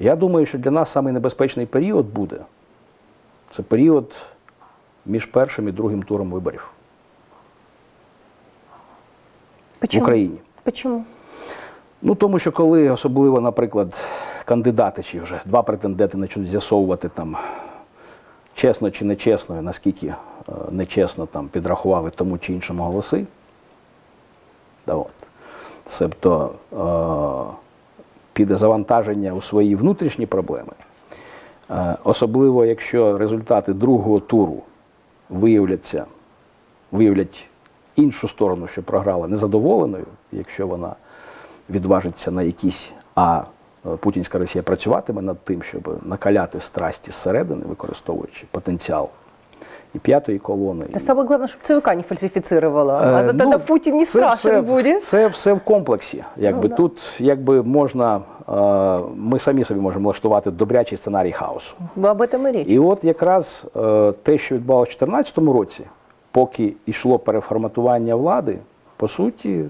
Я думаю, що для нас самий небезпечний період буде це період між першим і другим туром виборів в Україні. Почему? Ну тому що коли особливо, наприклад, кандидати чи вже два претенденти почнуть з'ясовувати там чесно чи нечесно, наскільки е, нечесно там підрахували тому чи іншому голоси. Да, от. Себто е, піде завантаження у свої внутрішні проблеми. Е, особливо, якщо результати другого туру виявляться, виявлять іншу сторону, що програла незадоволеною, якщо вона відважиться на якісь, а е, путінська Росія працюватиме над тим, щоб накаляти страсті зсередини, використовуючи потенціал і п'ятої колони. Да і- самое главное, чтобы ЦВК не фальсифицировала. Е, а ну, Путин не це страшен все, будет. Це все в комплексі. Якби Ну, да. тут якби можна, е, ми самі собі можемо влаштувати добрячий сценарій хаосу. Об этом и речь. І от якраз е, те, що відбувалося в 2014 році, поки йшло переформатування влади, по суті,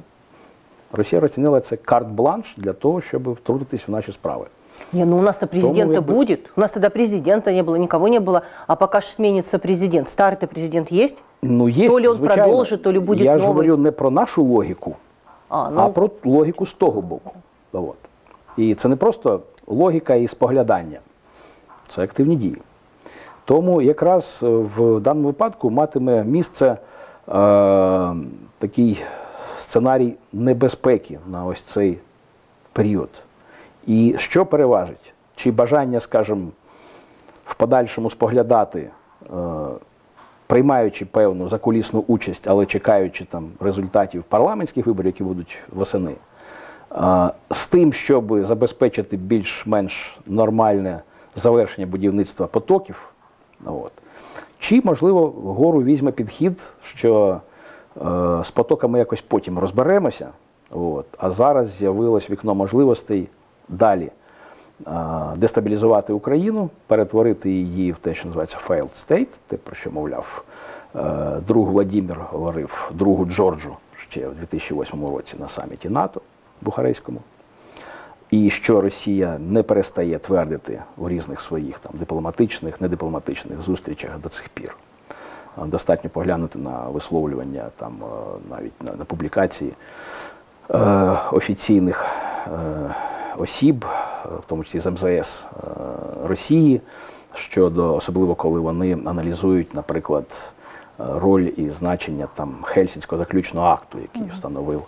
Росія розцінила це карт-бланш для того, щоб втрутитись в наші справи. Не, ну у нас-то президента как бы- будет. У нас тогда президента не было, никого не было. А пока ж сменится президент. Старый-то президент есть? Ну, є, То ли он звичайно, продовжить, то ли буде Я ж новий. говорю не про нашу логіку, А, ну, а про логіку з того боку. Ну, От. І це не просто логіка і споглядання, це активні дії. Тому якраз е, в даному випадку матиме місце е, такий сценарій небезпеки на ось цей період. І що переважить? Чи бажання, скажімо, в подальшому споглядати, е, приймаючи певну закулісну участь, але чекаючи там результатів парламентських виборів, які будуть восени, з тим, щоб забезпечити більш-менш нормальне завершення будівництва потоків, от, чи, можливо, вгору візьме підхід, що е, з потоками якось потім розберемося, от, а зараз з'явилось вікно можливостей далі е, дестабілізувати Україну, перетворити її в те, що називається failed state, те, про що мовляв е, друг Владимир говорив другу Джорджу ще в 2008 році на саміті НАТО Бухарейському. І що Росія не перестає твердити у різних своїх там дипломатичних, недипломатичних зустрічах до цих пір. Е, Достатньо поглянути на висловлювання там навіть на, на публікації е, офіційних е, осіб, е, в тому числі з МЗС е, Росії, щодо особливо коли вони аналізують, наприклад, е, роль і значення там Хельсінського заключного акту, який встановив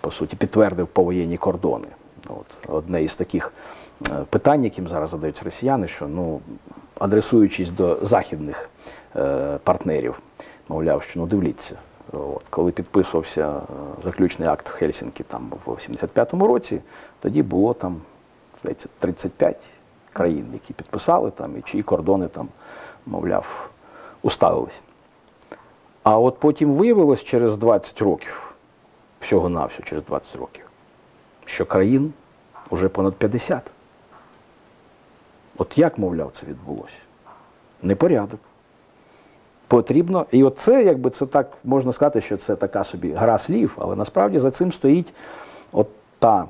по суті підтвердив повоєнні кордони. От одне із таких питань, яким зараз задаються росіяни, що ну адресуючись до західних е, партнерів, мовляв, що ну дивіться, от, коли підписувався е, заключний акт в Хельсінкі там в 75-му році, тоді було там, здається, 35 країн, які підписали там, і чиї кордони там, мовляв, уставились. А от потім виявилось через 20 років, всього-навсього через 20 років, що країн уже понад 50. От як, мовляв, це відбулося? Непорядок. Потрібно, і оце, якби це так можна сказати, що це така собі гра слів, але насправді за цим стоїть от та,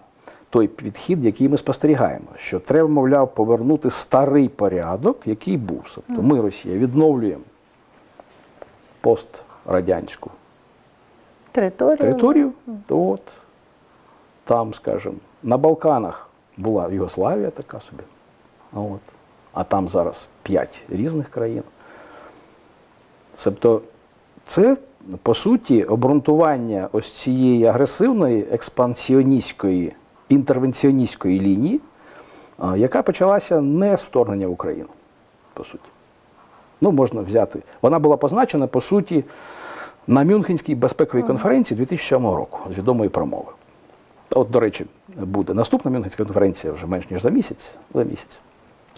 той підхід, який ми спостерігаємо, що треба, мовляв, повернути старий порядок, який був. Тобто ми, Росія, відновлюємо пострадянську територію, то от там, скажімо, на Балканах була Югославія така собі. а От, а там зараз п'ять різних країн. Тобто, це, по суті, обґрунтування ось цієї агресивної експансіоністської, інтервенціоністської лінії, яка почалася не з вторгнення в Україну, по суті. Ну, можна взяти. Вона була позначена, по суті, на Мюнхенській безпековій конференції 2007 року з відомої промови. От, до речі, буде наступна Мюнхенська конференція вже менш ніж за місяць. За місяць.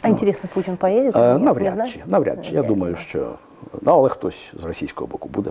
А интересно, Путин поедет? Е, или нет? Не навряд чи, навряд чи. Я думаю, що ну, але хтось з російського боку буде